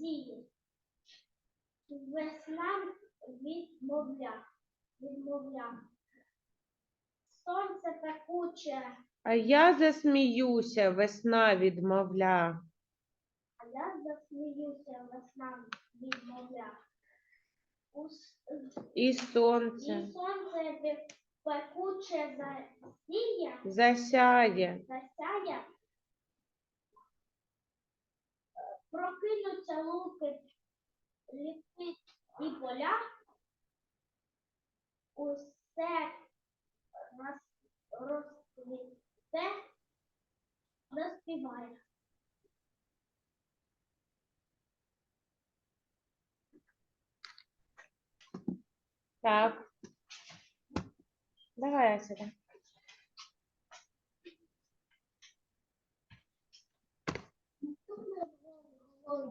сіє. Весна відмовля. Відмовля. Сонце пекуче, А я засміюся, весна відмовля. а я засміюся, весна відмовля. У с- І сонце І сонце пекуче засіє, засяє. засяє. Прокинуться луки, ліси і поля. Усе роз- розквіте, розпіває. Так. Давай, Ася.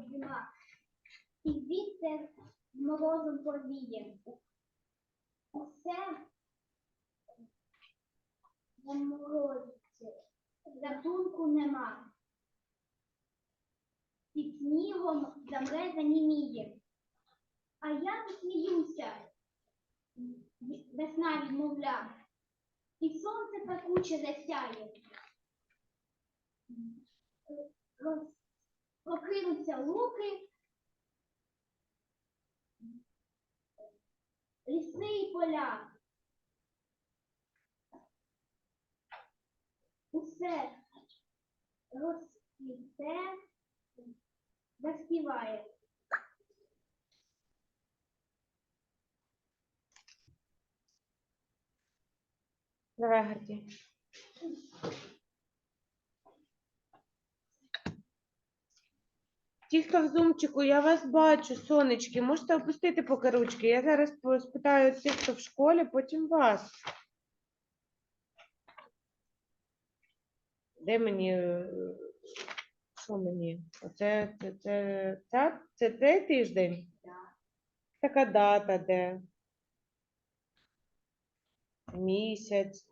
Зима. І вітер морозом повіє. Усе заморозиться, рятунку нема. Під снігом замре заніміє. А я сміюся, весна відмовля, і сонце пекуче засяє. Покинуться луки, ліси і поля. Усе розквіте, заспіває. Давай, Гордій. Ті, хто в зумчику, я вас бачу, сонечки, можете опустити поки ручки. Я зараз спитаю тих, хто в школі, потім вас. Де мені? е, Що мені? Оце це, це, це, це цей тиждень? Така дата, де? Місяць.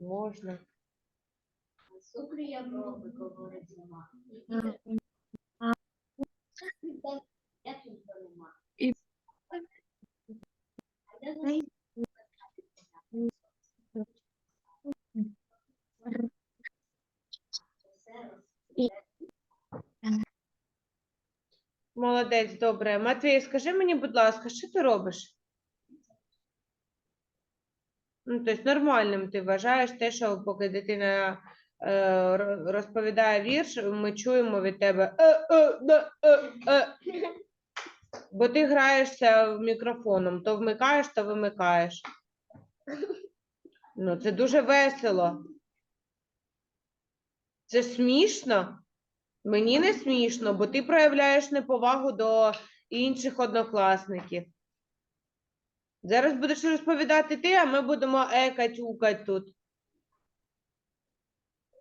Можна. Сукрія брови, говорить зима. Я тут нема. І- А я за- Молодець, добре. Матвій, скажи мені, будь ласка, що ти робиш? Ну, тобто нормальним ти вважаєш те, що поки дитина розповідає вірш, ми чуємо від тебе е, е, е, е. Бо ти граєшся мікрофоном, то вмикаєш, то вимикаєш. Ну, це дуже весело. Це смішно? Мені не смішно, бо ти проявляєш неповагу до інших однокласників. Зараз будеш розповідати ти, а ми будемо екать укать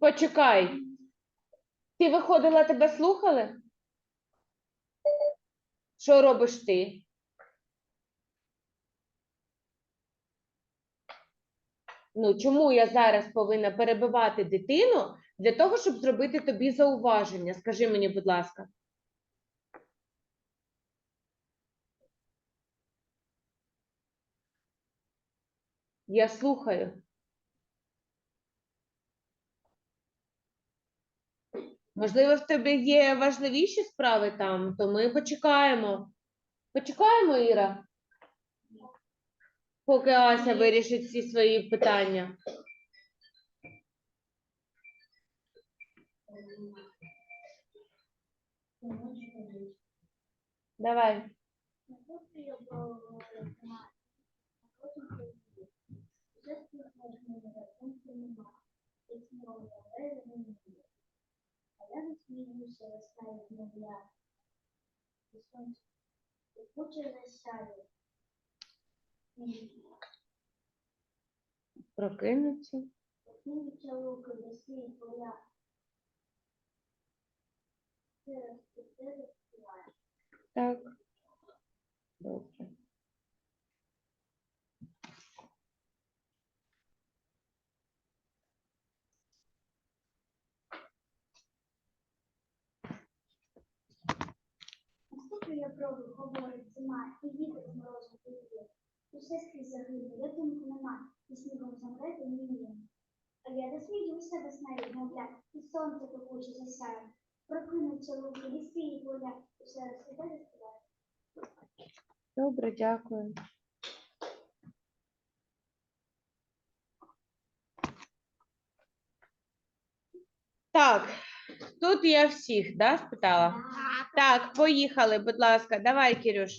Почекай. Ти виходила, тебе слухали? Що робиш ти? Ну, чому я зараз повинна перебивати дитину для того, щоб зробити тобі зауваження? Скажи мені, будь ласка. Я слухаю. Можливо, в тебе є важливіші справи там, то ми почекаємо. Почекаємо, Іра, поки Ася вирішить всі свої питання. Давай. Божественних важливих рахунків нема, які мали але замінили. А я засміюся весна і земля, і сонце, і куче засяє. Прокинуться. Прокинуться луки, весні і поля. Так. Добре. Наступлює говорить зима, і вітер з морозом повіє. Усе скрізь загине, рятунку нема, і снігом замре та ніє. А я засміюся весна відмовля, і сонце пекуче засяє. Прокинуться луки, ліси і поля, усе розцвіте заспіває. Добре, дякую. Так, тут я всіх, да, спитала? Так, поїхали, будь ласка, давай, Кирюш.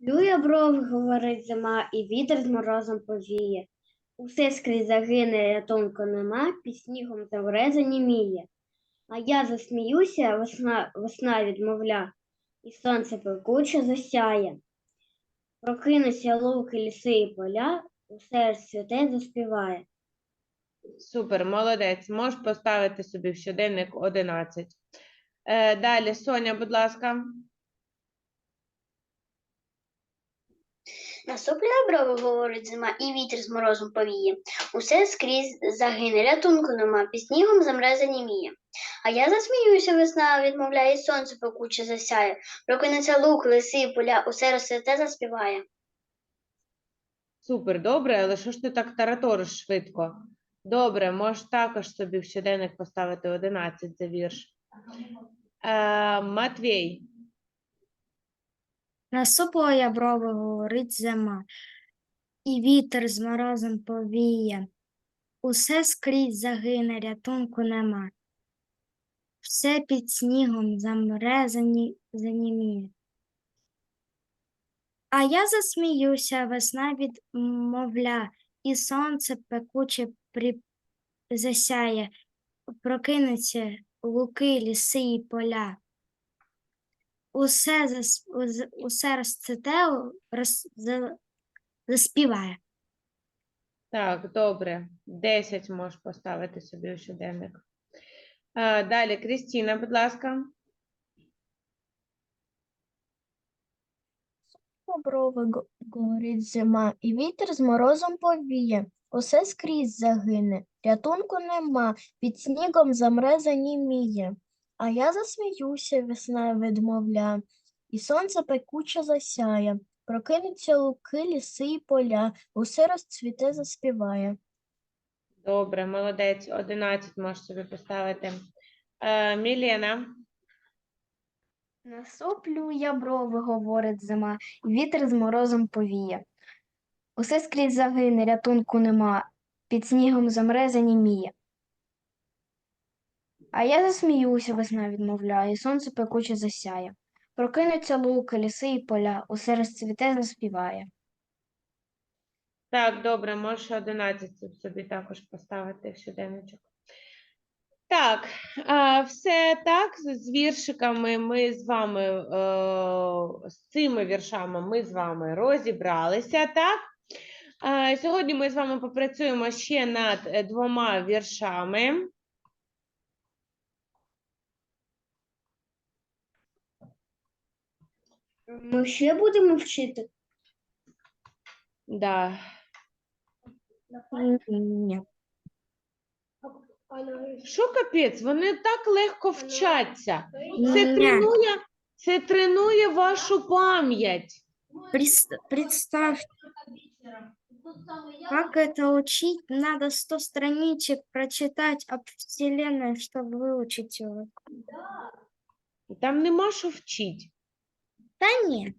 Плює брови, говорить зима, і вітер з морозом повіє. Усе скрізь загине, рятунку нема, під снігом завре заніміє. А я засміюся, весна, весна відмовля, і сонце пекуче засяє. Прокинуться луки, ліси і поля, усе ж святе заспіває. Супер, молодець. Можеш поставити собі в щоденник 11. Е, далі, Соня, будь ласка. Наступлює брови, говорить зима, і вітер з морозом повіє. Усе скрізь загине, рятунку нема, під снігом замре заніміє. А я засміюся, весна відмовляє, і сонце пекуче засяє. Прокинеться лук, лиси поля, усе розцвіте заспіває. Супер, добре, але що ж ти так тараториш швидко? Добре, можеш також собі в щоденник поставити 11 за вірш. Е, Матвій, Насупила брови, говорить зима, і вітер з морозом повіє. Усе скрізь загине, рятунку нема. Все під снігом замре, зані... заніміє. А я засміюся, весна відмовля, і сонце пекуче при... засяє, прокинуться луки, ліси і поля. Усе, зас... усе розцвіте, роз... заспіває. так, добре. 10 можеш поставити собі у щоденник. Е, Далі, Крістіна, будь ласка. брови, го- говорить зима, і вітер з морозом повіє. Усе скрізь загине, рятунку нема, під снігом замре заніміє. А я засміюся, весна відмовля, і сонце пекуче засяє. Прокинуться луки, ліси і поля, усе розцвіте заспіває. Добре, молодець. 11 можеш собі поставити. Е, Мілена. Насоплю я брови, говорить зима, і вітер з морозом повіє. Усе скрізь загине, рятунку нема, під снігом замре, заніміє. А я засміюся, весна відмовляє, сонце пекуче засяє. Прокинуться луки, ліси і поля, усе розцвіте, заспіває. Так, добре, можеш 11 собі також поставити в щоденничок. Так, все так, з з віршиками ми з вами, е, з цими віршами ми з вами розібралися, так? Сьогодні ми з вами попрацюємо ще над е, двома віршами. Ми ще будемо вчити? Да. Ні. Що капець, вони так легко вчаться. Це тренує, це тренує вашу пам'ять. Представь, как это учить? Надо 100 страничек прочитать об Вселенной, чтобы выучить его. Там нема що вчить. Да нет.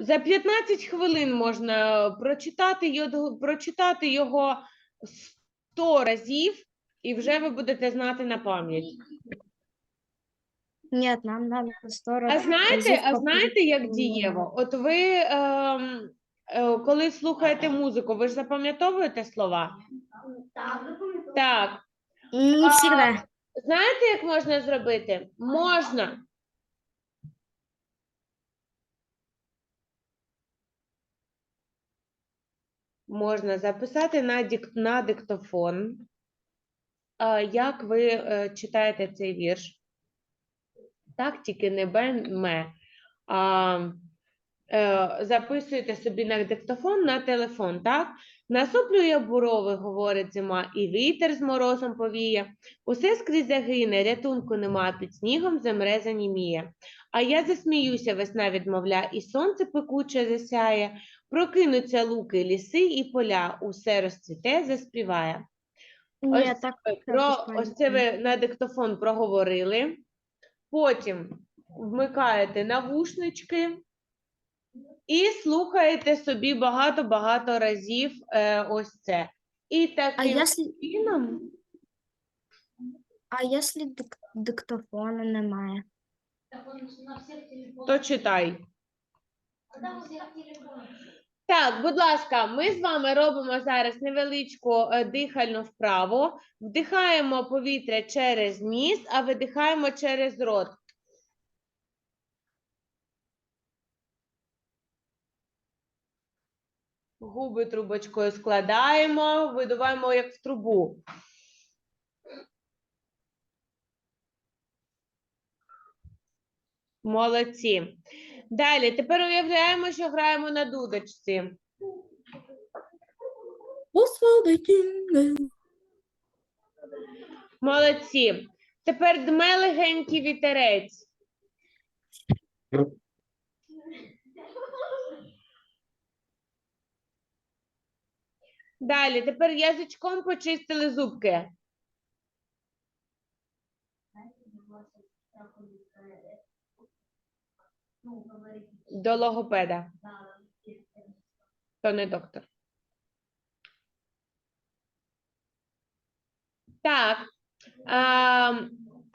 За 15 хвилин можна прочитати його, прочитати його 100 разів, і вже ви будете знати на пам'ять. Нет, нам надо 100 раз. А знаєте, разів а попри- знаєте, як Ні. дієво? От ви, ем, е, коли слухаєте музику, ви ж запам'ятовуєте слова? Так. Не всегда. Знаєте, як можна зробити? Можна. Можна записати на, дик... на диктофон, а, як ви е, читаєте цей вірш. Так, тільки не бен ме. А, е, записуєте собі на диктофон на телефон, так? Насуплює бурови, говорить зима, і вітер з морозом повіє. Усе скрізь загине, рятунку нема, під снігом замре заніміє. А я засміюся, весна відмовля, і сонце пекуче засяє. Прокинуться луки, ліси і поля, усе розцвіте, заспіває. Ні, Ось так Про ось це ви на диктофон проговорили. Потім вмикаєте навушнички і слухаєте собі багато-багато разів е, ось це. І А таким якщо, чином а якщо дик, диктофону немає? то читай. Так, будь ласка, ми з вами робимо зараз невеличку е, дихальну вправу. Вдихаємо повітря через ніс, а видихаємо через рот. Губи трубочкою складаємо, видуваємо як в трубу. Молодці. Далі, тепер уявляємо, що граємо на дудочці. Молодці. Тепер дме легенький вітерець. Далі, тепер язичком почистили зубки. До логопеда. То не доктор. Так. А,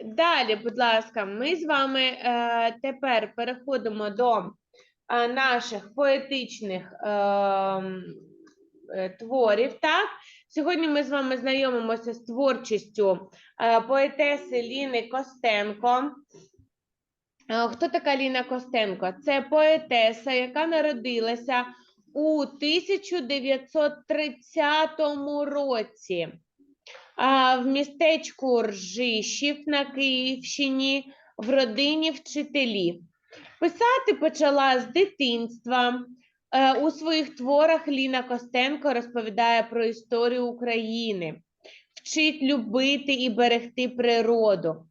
далі, будь ласка, ми з вами е, тепер переходимо до е, наших поетичних е, м, е, творів. Так? Сьогодні ми з вами знайомимося з творчістю е, поетеси Ліни Костенко. Е, Хто така Ліна Костенко? Це поетеса, яка народилася у 1930 році в містечку Ржишів на Київщині в родині вчителів. Писати почала з дитинства. Е, У своїх творах Ліна Костенко розповідає про історію України, вчить любити і берегти природу.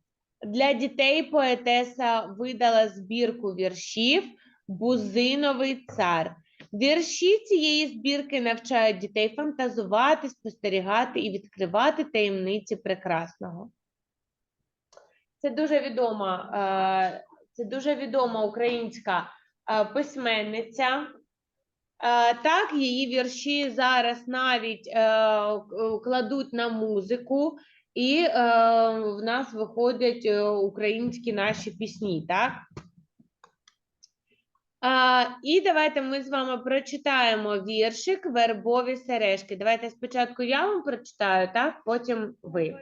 Для дітей поетеса видала збірку віршів Бузиновий цар. Вірші цієї збірки навчають дітей фантазувати, спостерігати і відкривати таємниці прекрасного. Це дуже відома, е, це дуже відома українська е, письменниця. Е, Так, її вірші зараз навіть е, кладуть на музику, і е, в нас виходять українські наші пісні, так? І давайте ми з вами прочитаємо віршик Вербові сережки. Давайте спочатку я вам прочитаю, так? Потім ви.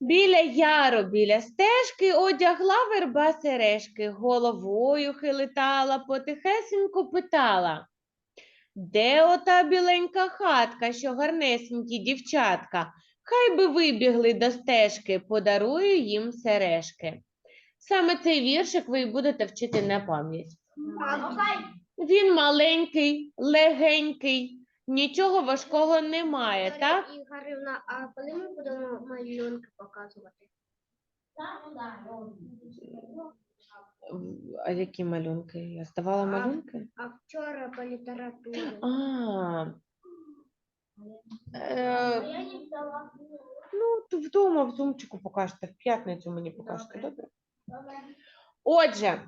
Біля яру, біля стежки одягла верба сережки, головою хилитала, потихесенько питала. Де ота біленька хатка, що гарнесенькі дівчатка? Хай би вибігли до стежки, подарую їм сережки. Саме цей віршик ви будете вчити на пам'ять. Він маленький, легенький, нічого важкого немає, так? Ігорівна, а коли ми будемо малюнки показувати? А які малюнки? Я здавала А. малюнки? А вчора по літературі. А, е, ну, вдома в зумчику покажете, в п'ятницю мені покажете, добре? Отже, а,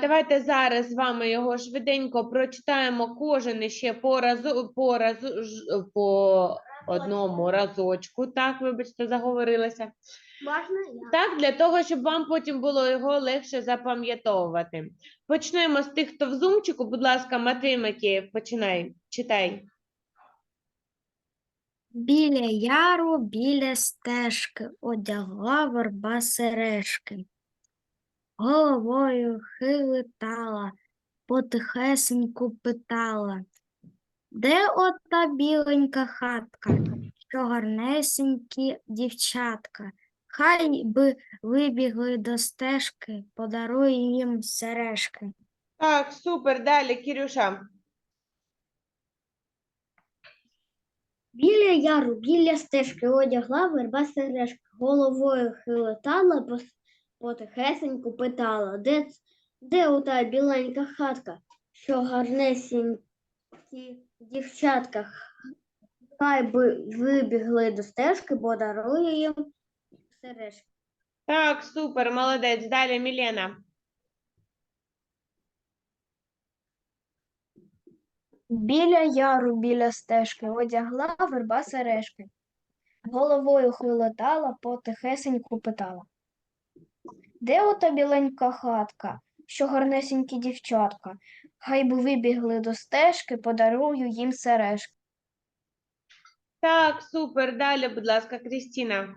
давайте зараз з вами його швиденько прочитаємо кожен іще по разу, по разу, по одному разочку. Так, вибачте, заговорилася. Можна я? Так, для того, щоб вам потім було його легше запам'ятовувати. Почнемо з тих, хто в зумчику. Будь ласка, Матвій Макеєв, починай, читай. Біля яру, біля стежки, одягла верба сережки. Головою хилитала, потихесеньку питала. Де ота біленька хатка, що гарнесенькі дівчатка? Хай би вибігли до стежки, подарую їм сережки. Так, супер. Далі, Кірюша. Біля яру, біля стежки одягла верба сережки, головою хилитала, потихесеньку питала, де, де ота біленька хатка, що гарнесенькі дівчатка, хай би вибігли до стежки, бо дарую їм сережки. Так, супер, молодець. Далі, Мілена. Біля яру, біля стежки, одягла верба сережки. Головою хвилотала, потихесеньку питала. Де ота біленька хатка, що гарнесенькі дівчатка? Хай би вибігли до стежки, подарую їм сережки. Так, супер. Далі, будь ласка, Крістіна.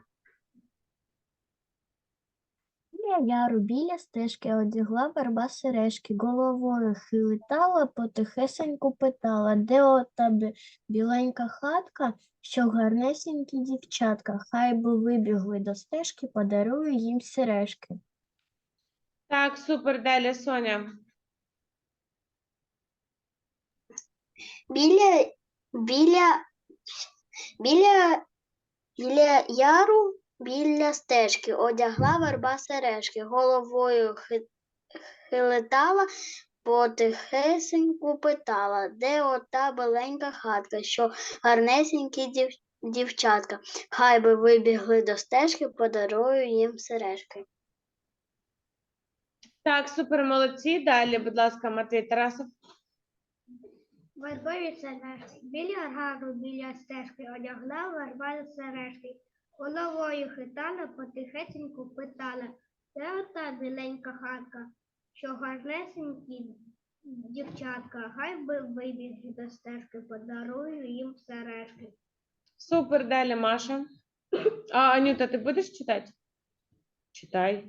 Біля яру, біля стежки одягла верба сережки, головою хилитала, потихесеньку питала, де ота біленька хатка, що гарнесенькі дівчатка, хай би вибігли до стежки, подарую їм сережки. Так, супер. Далі, Соня. Біля, біля, біля, біля яру, біля стежки одягла верба сережки, головою хи- хилитала, потихесеньку питала, де ота біленька хатка, що гарнесенькі дів, дівчатка. Хай би вибігли до стежки, подарую їм сережки. Так, супер, молодці. Далі, будь ласка, Матвій Тарасов. Вербові сережки. Біля гару, біля стежки одягла верба сережки. Головою хитала, потихесеньку питала. Де ота біленька хатка, що гарнесенькі дівчатка, хай би вибігли до стежки, подарую їм сережки. Супер, далі, Маша. А, Анюта, ти будеш читати? Читай.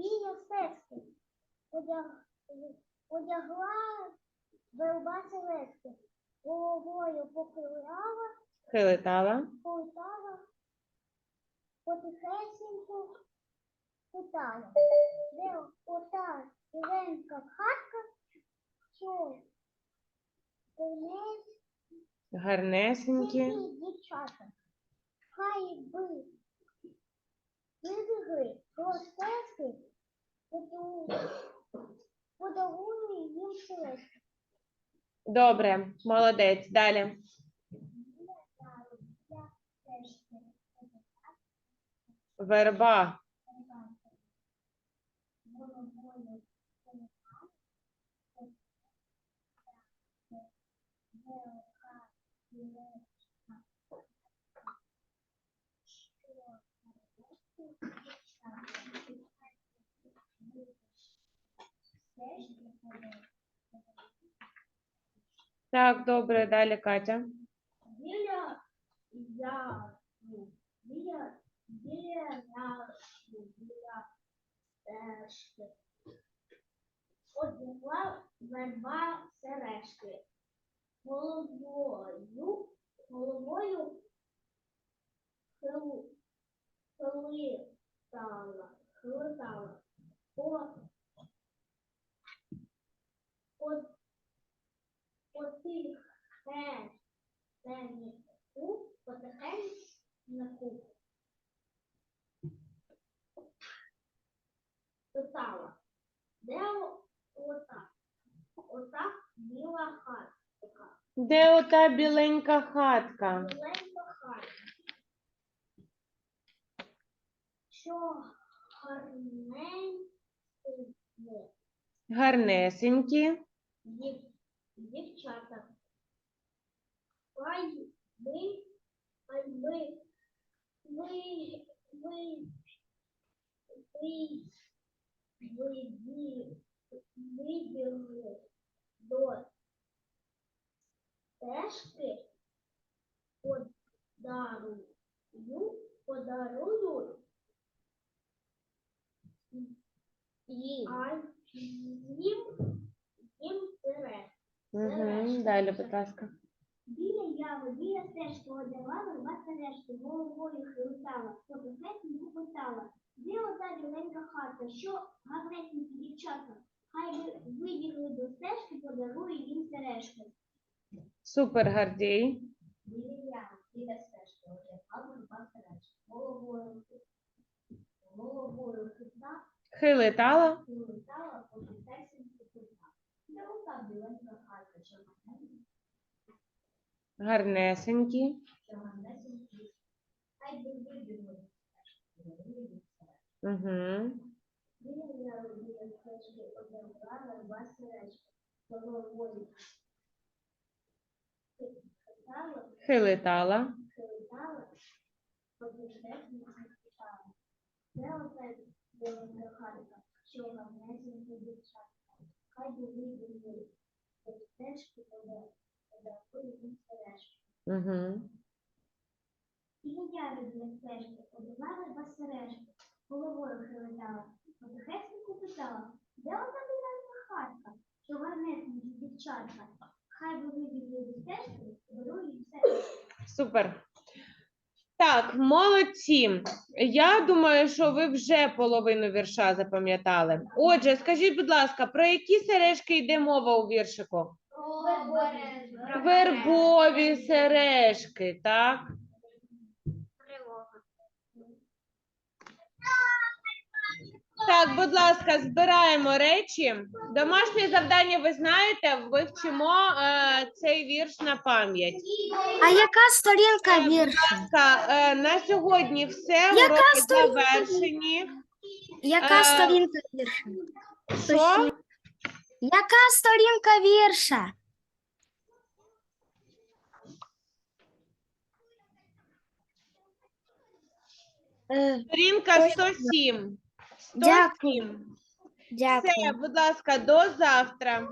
Стежки одяг, одягла верба сережки. Головою похиляла, Хилитала. Полтава потихесеньку питала, де ота зеленка хатка, що Гарнесенькі. дівчата. Хай би вибігли до стежки, їм сережки. Добре, молодець. Далі. Верба. Так, добре, далі, Катя. Біля яру, біля, біля яру, біля стежки. Одягла верба сережки. Головою, головою хил- хилитала, хилитала. Потихеньку, де ота, ота біла хатка, Де ота біленька хатка? біленька хатка, що гарненькі Гарнесенькі. Дів, дівчата. Хай би, хай би, ви, ви, ви, ви, ви, вибігли до стежки подарую, подарую а їм, їм терен. Угу. Далі, будь ласка. Біля яви, біля стежки одягла верба сережки, головою хилитала, потихеньку питала, де ота біленька хата, що гарненькі дівчата, хай би вибігли до стежки, подарую їм сережки. Супер, Гордій. Біля яви, біля стежки одягла верба сережки, головою, головою хитла, Хилитала. хилитала, потихеньку питала, де ота біленька Гарнесенькі. Хай би вибігли. Угу. Біля Хилитала. хилитала, оце біленька хатка, що гарнесенькі хай би вибігли до стежки, їм сережки. Угу. Біля яви біля стежки одягла верба сережки, головою хилитала, потихеньку питала, де ота біленька хатка, що гарнесенькі дівчатка, хай би вибігли до стежки, подарую їм сережки. Супер. Так, молодці. Я думаю, що ви вже половину вірша запам'ятали. Отже, скажіть, будь ласка, про які сережки йде мова у віршику? Вербові сережки, так? Так, будь ласка, збираємо речі. Домашнє завдання ви знаєте, вивчимо е, цей вірш на пам'ять. А яка сторінка Будь вірша? ласка, е, на сьогодні все Яка уроки сторінка завершені. Яка Е, сторінка вірша? Що? Яка сторінка вірша? Е, Сторінка 107. Дякую. 107. Дякую. Все, будь ласка, до завтра.